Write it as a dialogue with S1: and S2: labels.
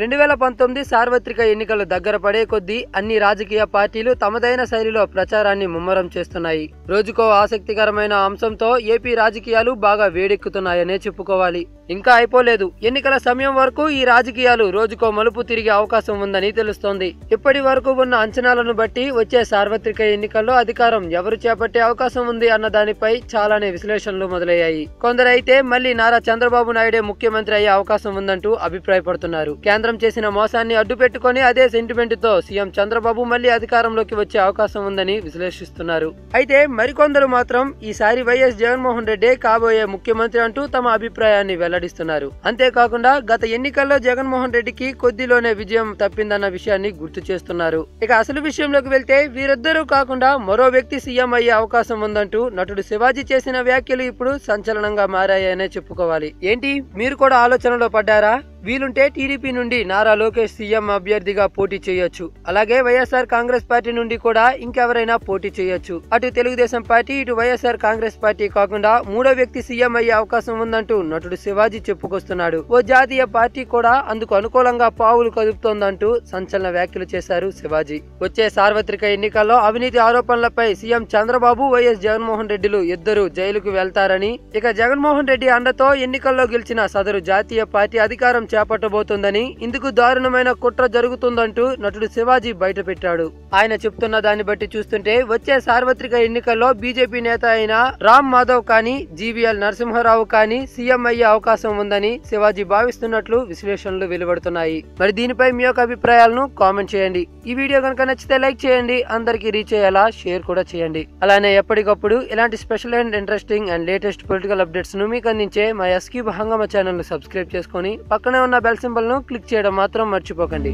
S1: రెండు వేల పంతొమ్మిది సార్వత్రిక ఎన్నికలు దగ్గర పడే కొద్దీ అన్ని రాజకీయ పార్టీలు తమదైన శైలిలో ప్రచారాన్ని ముమ్మరం చేస్తున్నాయి. రోజుకో ఆసక్తికరమైన అంశంతో ఏపీ రాజకీయాలు బాగా వేడెక్కుతున్నాయనే చెప్పుకోవాలి. ఇంకా అయిపోలేదు. ఎన్నికల సమయం వరకు ఈ రాజకీయాలు రోజుకో మలుపు తిరిగే అవకాశం ఉందని తెలుస్తోంది. ఇప్పటి వరకు ఉన్న అంచనాలను బట్టి వచ్చే సార్వత్రిక ఎన్నికల్లో అధికారం ఎవరు చేపట్టే అవకాశం ఉంది అన్న దానిపై చాలానే విశ్లేషణలు మొదలయ్యాయి. కొందరైతే మళ్ళీ నారా చంద్రబాబు నాయుడే ముఖ్యమంత్రి అయ్యే అవకాశం ఉందంటూ అభిప్రాయపడుతున్నారు. కేంద్రం చేసిన మోసాన్ని అడ్డుపెట్టుకుని అదే సెంటిమెంట్తో సీఎం చంద్రబాబు మళ్ళీ అధికారంలోకి వచ్చే అవకాశం ఉందని విశ్లేషిస్తున్నారు. అయితే మరికొందరు మాత్రం ఈసారి వైఎస్ జగన్మోహన్ రెడ్డి కాబోయే ముఖ్యమంత్రి అంటూ తమ అభిప్రాయాన్ని వెల్లడిస్తున్నారు. అంతేకాకుండా గత ఎన్నికల్లో జగన్మోహన్ రెడ్డికి కొద్దిలోనే విజయం తప్పిందన్న విషయాన్ని గుర్తు చేస్తున్నారు. ఇక అసలు విషయంలోకి వెళ్తే వీరిద్దరూ కాకుండా మరో వ్యక్తి సీఎం అయ్యే అవకాశం ఉందంటూ నటుడు శివాజీ చేసిన వ్యాఖ్యలు ఇప్పుడు సంచలనంగా మారాయనే చెప్పుకోవాలి. ఏంటి? మీరు కూడా ఆలోచనలో పడ్డారా? వీలుంటే టీడీపీ నుండి నారా లోకేష్ సీఎం అభ్యర్థిగా పోటీ చేయొచ్చు. అలాగే వైఎస్ఆర్ కాంగ్రెస్ పార్టీ నుండి కూడా ఇంకెవరైనా పోటీ చేయొచ్చు. అటు తెలుగుదేశం పార్టీ ఇటు వైఎస్ఆర్ కాంగ్రెస్ పార్టీ కాకుండా మూడో వ్యక్తి సీఎం అయ్యే అవకాశం ఉందంటూ నటుడు శివాజీ చెప్పుకొస్తున్నాడు. ఓ జాతీయ పార్టీ కూడా అందుకు అనుకూలంగా పావులు కదుపుతోందంటూ సంచలన వ్యాఖ్యలు చేశారు శివాజీ. వచ్చే సార్వత్రిక ఎన్నికల్లో అవినీతి ఆరోపణలపై సీఎం చంద్రబాబు వైఎస్ జగన్మోహన్ రెడ్డిలు ఇద్దరు జైలుకు వెళ్తారని ఇక జగన్మోహన్ రెడ్డి అండతో ఎన్నికల్లో గెలిచిన సదరు జాతీయ పార్టీ అధికారం చేపట్టబోతోందని ఇందుకు దారుణమైన కుట్ర జరుగుతుందంటూ నటుడు శివాజీ బయటపెట్టాడు. ఆయన చెప్తున్న దాన్ని బట్టి చూస్తుంటే వచ్చే సార్వత్రిక ఎన్నికల్లో బీజేపీ నేత అయిన రామ్ మాధవ్ కానీ జీవీఎల్ నరసింహారావు కానీ సీఎం అయ్యే అవకాశం ఉందని శివాజీ భావిస్తున్నట్లు విశ్లేషణలు వెలువడుతున్నాయి. మరి దీనిపై మీ యొక్క అభిప్రాయాలను కామెంట్ చేయండి. ఈ వీడియో కనుక నచ్చితే లైక్ చేయండి అందరికీ రీచ్ అయ్యేలా షేర్ కూడా చేయండి. అలానే ఎప్పటికప్పుడు ఇలాంటి special and interesting and latest political అప్డేట్స్ను మీకు అందించే మా ఎస్కీ హంగమ ఛానల్ను సబ్స్క్రైబ్ చేసుకొని పక్కన ఉన్న బెల్ సింబల్ను క్లిక్ చేయడం మాత్రం మర్చిపోకండి.